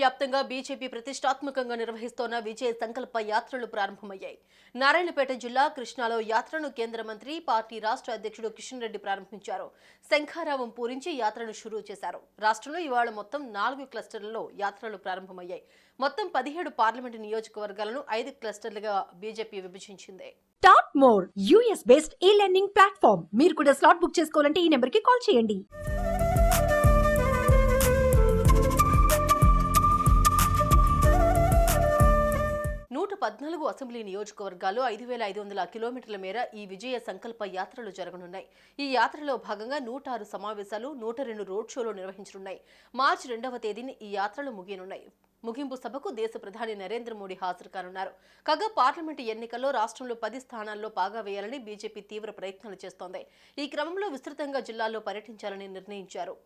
వ్యాప్తంగా బీజేపీ ప్రతిష్టాత్మకంగా నిర్వహిస్తోన్న విజయ సంకల్ప యాత్రలు ప్రారంభమయ్యాయి. నారాయణపేట జిల్లా కృష్ణాలో యాత్రను కేంద్ర మంత్రి పార్టీ రాష్ట్ర అధ్యక్షుడు కిషన్ రెడ్డి ప్రారంభించారు. శంఖారావం పూరించి యాత్రను షురూ చేశారు. రాష్ట్రంలో ఇవాళ మొత్తం నాలుగు క్లస్టర్లలో యాత్రలు ప్రారంభమయ్యాయి. మొత్తం పదిహేడు పార్లమెంటు నియోజకవర్గాలను ఐదు క్లస్టర్లుగా BJP విభజించింది. Top more US based e learning platform మీరు కూడా స్లాట్ బుక్ చేసుకోవాలంటే ఈ నెంబర్కి కాల్ చేయండి. నూట పద్నాలుగు అసెంబ్లీ నియోజకవర్గాలు ఐదు వేల ఐదు వందల కిలోమీటర్ల మేర ఈ విజయ సంకల్ప యాత్రలు జరగనున్నాయి. ఈ యాత్రలో భాగంగా నూట ఆరు సమావేశాలు నూట రెండు రోడ్ షోలు నిర్వహించనున్నాయి. మార్చి రెండవ తేదీని ఈ యాత్రలు ముగియనున్నాయి. ముగింపు సభకు దేశ ప్రధాని నరేంద్ర మోడీ హాజరు కానున్నారు. కాగా పార్లమెంటు ఎన్నికల్లో రాష్ట్రంలో పది స్థానాల్లో పాగా వేయాలని బీజేపీ తీవ్ర ప్రయత్నాలు చేస్తోంది. ఈ క్రమంలో విస్తృతంగా జిల్లాల్లో పర్యటించాలని నిర్ణయించారు.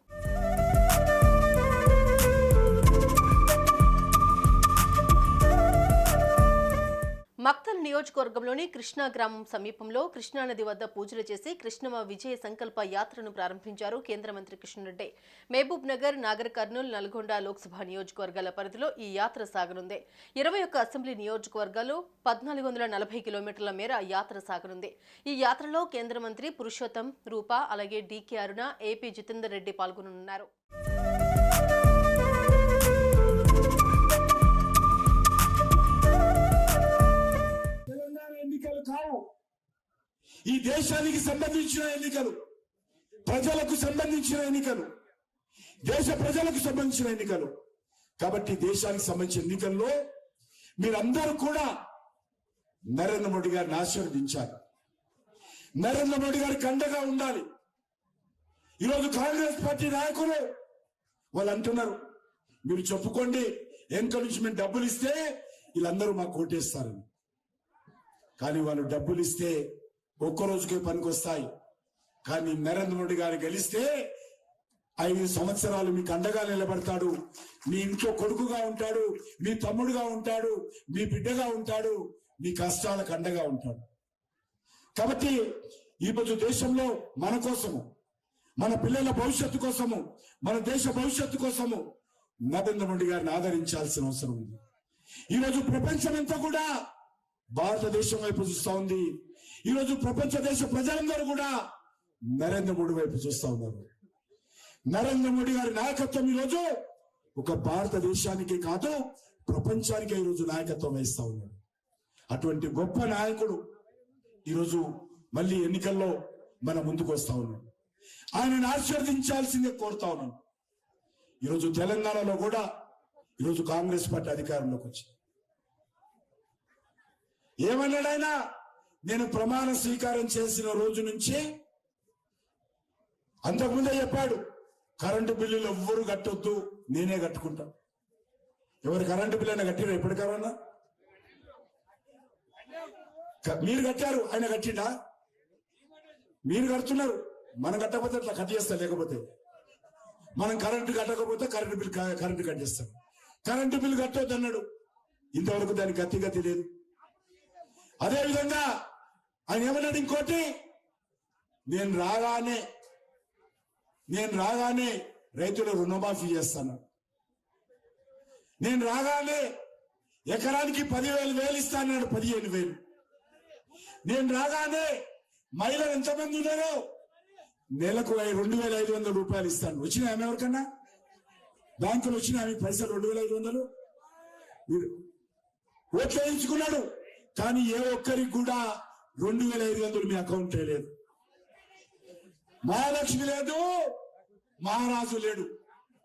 మక్తల్ నియోజకవర్గంలోని కృష్ణా గ్రామం సమీపంలో కృష్ణానది వద్ద పూజలు చేసి కృష్ణమ విజయ సంకల్ప యాత్రను ప్రారంభించారు కేంద్ర మంత్రి కిషన్ రెడ్డి మహబూబ్ నగర్ నాగర్ కర్నూలు నల్గొండ లోక్సభ నియోజకవర్గాల పరిధిలో ఈ యాత్ర సాగనుంది. ఇరవై ఒక్క అసెంబ్లీ నియోజకవర్గాలు పద్నాలుగు వందల నలభై కిలోమీటర్ల మేర యాత్ర సాగనుంది. ఈ యాత్రలో కేంద్ర మంత్రి పురుషోత్తం రూప అలాగే డీకే అరుణ ఏపీ జితేందర్ రెడ్డి పాల్గొననున్నారు. ఈ దేశానికి సంబంధించిన ఎన్నికలు ప్రజలకు సంబంధించిన ఎన్నికలు దేశ ప్రజలకు సంబంధించిన ఎన్నికలు. కాబట్టి దేశానికి సంబంధించిన ఎన్నికల్లో మీరందరూ కూడా నరేంద్ర మోడీ గారిని ఆశీర్వదించాలి. నరేంద్ర మోడీ గారికి అండగా ఉండాలి. ఈరోజు కాంగ్రెస్ పార్టీ నాయకులు వాళ్ళు అంటున్నారు మీరు చెప్పుకోండి ఎంకరేజ్మెంట్ నుంచి మేము డబ్బులు ఇస్తే వీళ్ళందరూ మాకు ఓటేస్తారని. కానీ వాళ్ళు డబ్బులు ఇస్తే ఒక్క రోజుకే పనికొస్తాయి. కానీ నరేంద్ర మోడీ గారు గెలిస్తే ఐదు సంవత్సరాలు మీకు అండగా నిలబడతాడు. మీ ఇంట్లో కొడుకుగా ఉంటాడు మీ తమ్ముడుగా ఉంటాడు మీ బిడ్డగా ఉంటాడు మీ కష్టాలకు అండగా ఉంటాడు. కాబట్టి ఈ దేశంలో మన కోసము మన పిల్లల భవిష్యత్తు కోసము మన దేశ భవిష్యత్తు కోసము నరేంద్ర మోడీ గారిని ఆదరించాల్సిన అవసరం ఉంది. ఈ రోజు ప్రపంచమంతా కూడా భారతదేశం వైపు చూస్తా ఉంది. ఈరోజు ప్రపంచ దేశ ప్రజలందరూ కూడా నరేంద్ర మోడీ వైపు చూస్తా ఉన్నారు. నరేంద్ర మోడీ గారి నాయకత్వం ఈరోజు ఒక భారతదేశానికి కాదు ప్రపంచానికి ఈరోజు నాయకత్వం వహిస్తా ఉన్నాడు. అటువంటి గొప్ప నాయకుడు ఈరోజు మళ్ళీ ఎన్నికల్లో మన ముందుకు వస్తా ఉన్నాడు. ఆయనను ఆశీర్వదించాల్సిందే కోరుతా ఉన్నాను. ఈరోజు తెలంగాణలో కూడా ఈరోజు కాంగ్రెస్ పార్టీ అధికారంలోకి వచ్చింది. ఏమన్నాడైనా? నేను ప్రమాణ స్వీకారం చేసిన రోజు నుంచి అంతకుముందే చెప్పాడు కరెంటు బిల్లులు ఎవ్వరు కట్టొద్దు నేనే కట్టుకుంటా. ఎవరు కరెంటు బిల్లు అయినా కట్టిరా? ఎప్పటికన్నా మీరు కట్టారు ఆయన కట్టిండా? మీరు కడుతున్నారు మనం కట్టకపోతే అట్లా కట్ చేస్తాం లేకపోతే. మనం కరెంటు కట్టకపోతే కరెంటు బిల్ కరెంటు కట్ చేస్తాం. కరెంటు బిల్లు కట్టొద్దు అన్నాడు ఇంతవరకు దానికి గతి గతి లేదు. అదేవిధంగా ఆయన ఏమన్నాడు ఇంకోటి? నేను రాగానే నేను రాగానే రైతుల రుణమాఫీ చేస్తాను. నేను రాగానే ఎకరానికి పదివేలు వేలు ఇస్తాను పదిహేను వేలు. నేను రాగానే మహిళలు ఎంతమంది ఉన్నారో? నెలకు రెండు వేల ఐదు వందల రూపాయలు ఇస్తాను. వచ్చిన ఆమె ఎవరికన్నా? బ్యాంకులు వచ్చిన ఆమె పైసలు రెండు వేల ఐదు వందలు? ఓట్లు వేయించుకున్నాడు కానీ ఏ ఒక్కరికి కూడా రెండు వేల ఐదు వందలు మీ అకౌంట్ లేదు. మహాలక్ష్మి లేదు మహారాజు లేడు.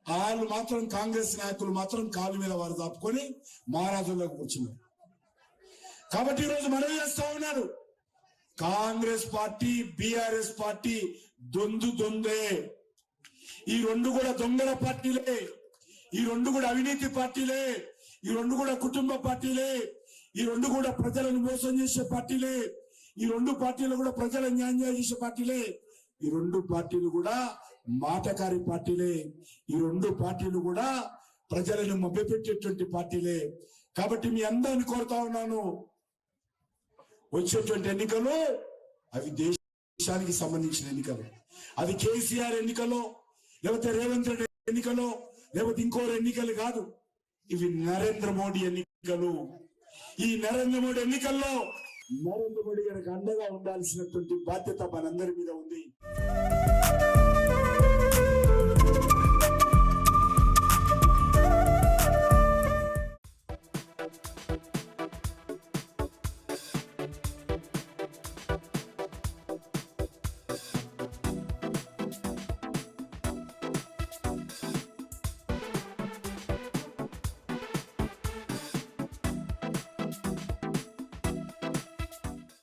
వాళ్ళు మాత్రం కాంగ్రెస్ నాయకులు మాత్రం కాలు మీద వారు దాపుకొని మహారాజుల్లోకి కూర్చున్నారు. కాబట్టి ఈరోజు మనవి చేస్తా ఉన్నారు. కాంగ్రెస్ పార్టీ బిఆర్ఎస్ పార్టీ దొందు దొందే. ఈ రెండు కూడా దొంగల పార్టీలే. ఈ రెండు కూడా అవినీతి పార్టీలే. ఈ రెండు కూడా కుటుంబ పార్టీలే. ఈ రెండు కూడా ప్రజలను మోసం చేసే పార్టీలే. ఈ రెండు పార్టీలు కూడా ప్రజలను న్యాయం చేసే పార్టీలే. ఈ రెండు పార్టీలు కూడా మాటకారి పార్టీలే. ఈ రెండు పార్టీలు కూడా ప్రజలను మభ్యపెట్టేటువంటి పార్టీలే. కాబట్టి మీ అందరిని కోరుతా ఉన్నాను. వచ్చేటువంటి ఎన్నికలు అవి దేశానికి సంబంధించిన ఎన్నికలు. అది కేసీఆర్ ఎన్నికలో లేకపోతే రేవంత్ రెడ్డి ఎన్నికలో లేకపోతే ఇంకోరు ఎన్నికలు కాదు. ఇవి నరేంద్ర మోడీ ఎన్నికలు. ఈ నరేంద్ర మోడీ ఎన్నికల్లో నరేంద్ర మోడీ గారికి అండగా ఉండాల్సినటువంటి బాధ్యత మనందరి మీద ఉంది.